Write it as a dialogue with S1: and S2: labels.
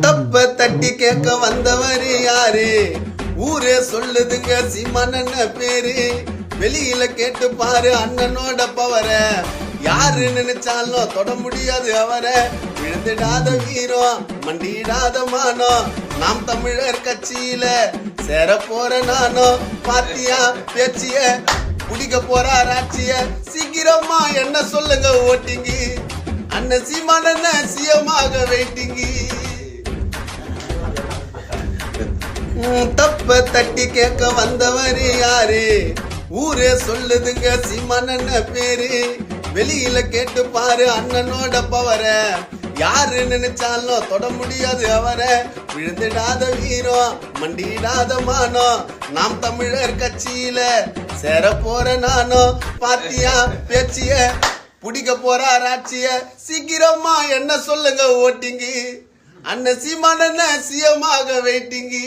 S1: தப்ப தட்டி கேட்க வந்தவர் யாரு? ஊரே சொல்லுதுங்க சீமான் பேரு? வெளியில கேட்டு பாரு அண்ணனோட பவர யாரு நினைச்சாலும் தொட முடியாது அவரை. விழுந்துடாத வீரம் மண்டிடாத மானம் நாம் தமிழர் கட்சியில சேர போற நானும் பாத்தியா பேச்சிய? குடிக்க போறார் ஆட்சிய சீக்கிரமா என்ன சொல்லுங்க ஓட்டிங்க. மனசி மன சிஎமாக வெயிட்டிங்கி தப்ப தட்டி கேட்க வந்தவர் யாரு? ஊரே சொல்லுதுங்க சீமான் பேரு. வெளியில கேட்டு பாரு அண்ணனோட பவர. யாரு நினைச்சாலும் தொட முடியாது அவரை. விழுந்துடாத வீரம் மண்டிடாத மானம் நாம் தமிழர் கட்சியில சேர போற நானும் பாத்தியா பேச்சிய பிடிக்க போறார் ஆட்சிய சீக்கிரமா என்ன சொல்லுங்க ஓட்டிங்கி? அண்ணன் சீமான சிஎமாக வெயிட்டிங்கி.